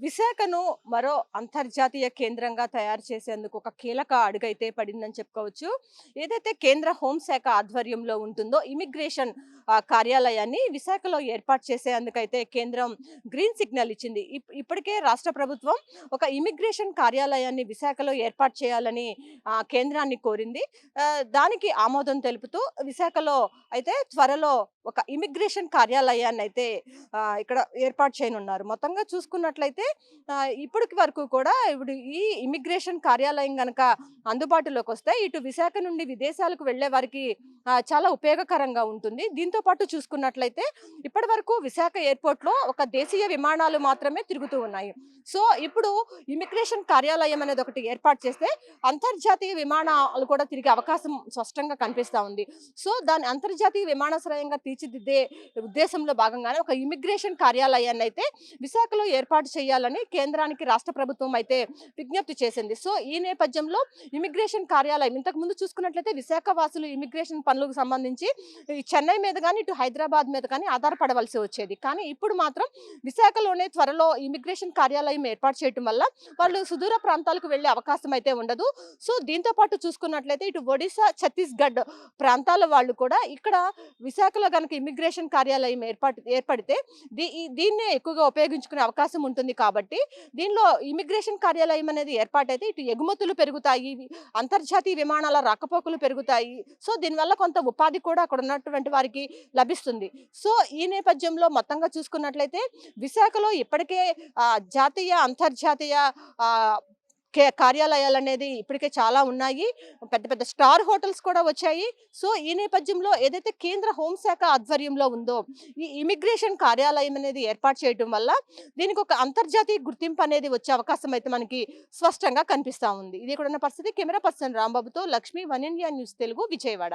విశాఖను మరో అంతర్జాతీయ కేంద్రంగా తయారు చేసేందుకు ఒక కీలక అడుగైతే పడిందని చెప్పుకోవచ్చు. ఏదైతే కేంద్ర హోంశాఖ ఆధ్వర్యంలో ఉంటుందో ఇమిగ్రేషన్ కార్యాలయాన్ని విశాఖలో ఏర్పాటు చేసేందుకైతే కేంద్రం గ్రీన్ సిగ్నల్ ఇచ్చింది. ఇప్- ఇప్పటికే రాష్ట్ర ప్రభుత్వం ఒక ఇమిగ్రేషన్ కార్యాలయాన్ని విశాఖలో ఏర్పాటు చేయాలని కేంద్రాన్ని కోరింది. దానికి ఆమోదం తెలుపుతూ విశాఖలో అయితే త్వరలో ఒక ఇమిగ్రేషన్ కార్యాలయాన్ని అయితే ఇక్కడ ఏర్పాటు చేయనున్నారు. మొత్తంగా చూసుకున్నట్లయితే ఇప్పటికి వరకు కూడా ఇప్పుడు ఈ ఇమిగ్రేషన్ కార్యాలయం కనుక అందుబాటులోకి వస్తే ఇటు విశాఖ నుండి విదేశాలకు వెళ్ళే వారికి చాలా ఉపయోగకరంగా ఉంటుంది. దీంతో పాటు చూసుకున్నట్లయితే ఇప్పటి వరకు విశాఖ ఎయిర్పోర్ట్లో ఒక దేశీయ విమానాలు మాత్రమే తిరుగుతూ ఉన్నాయి. సో ఇప్పుడు ఇమిగ్రేషన్ కార్యాలయం అనేది ఒకటి ఏర్పాటు చేస్తే అంతర్జాతీయ విమానాలు కూడా తిరిగే అవకాశం స్పష్టంగా కనిపిస్తూ ఉంది. సో దాని అంతర్జాతీయ విమానాశ్రయంగా తీర్చిదిద్దే ఉద్దేశంలో భాగంగానే ఒక ఇమిగ్రేషన్ కార్యాలయాన్ని అయితే విశాఖలో ఏర్పాటు చేయాలని కేంద్రానికి రాష్ట్ర ప్రభుత్వం అయితే విజ్ఞప్తి చేసింది. సో ఈ నేపథ్యంలో ఇమిగ్రేషన్ కార్యాలయం ఇంతకు ముందు చూసుకున్నట్లయితే విశాఖ వాసులు ఇమిగ్రేషన్ పనులకు సంబంధించి చెన్నై మీద కానీ ఇటు హైదరాబాద్ మీద కానీ ఆధారపడవలసి వచ్చేది. కానీ ఇప్పుడు మాత్రం విశాఖలోనే త్వరలో ఇమిగ్రేషన్ కార్యాలయం ఏర్పాటు చేయడం వల్ల వాళ్ళు సుదూర ప్రాంతాలకు వెళ్ళే అవకాశం అయితే ఉండదు. సో దీంతో పాటు చూసుకున్నట్లయితే ఇటు ఒడిశా ఛత్తీస్గఢ్ ప్రాంతాల వాళ్ళు కూడా ఇక్కడ విశాఖలో కనుక ఇమిగ్రేషన్ కార్యాలయం ఏర్పాటు ఏర్పడితే దీ దీన్నే ఎక్కువగా ఉపయోగించుకునే అవకాశం ఉంటుంది కాబట్టి దీనిలో ఇమిగ్రేషన్ కార్యాలయం అనేది ఏర్పాటైతే ఇటు ఎగుమతులు పెరుగుతాయి అంతర్జాతీయ విమానాల రాకపోకలు పెరుగుతాయి. సో దీనివల్ల కొంత ఉపాధి కూడా అక్కడ ఉన్నటువంటి వారికి లభిస్తుంది. సో ఈ నేపథ్యంలో మొత్తంగా చూసుకున్నట్లయితే విశాఖలో ఇప్పటికే జాతీయ అంతర్జాతీయ కార్యాలయాలు అనేది ఇప్పటికే చాలా ఉన్నాయి. పెద్ద పెద్ద స్టార్ హోటల్స్ కూడా వచ్చాయి. సో ఈ నేపథ్యంలో ఏదైతే కేంద్ర హోంశాఖ ఆధ్వర్యంలో ఉందో ఈ ఇమిగ్రేషన్ కార్యాలయం అనేది ఏర్పాటు చేయడం వల్ల దీనికి ఒక అంతర్జాతీయ గుర్తింపు అనేది వచ్చే అవకాశం అయితే మనకి స్పష్టంగా కనిపిస్తా ఉంది. ఇది కూడా ఉన్న పరిస్థితి? Camera person రాంబాబుతో Lakshmi one India news Telugu Vijayawada.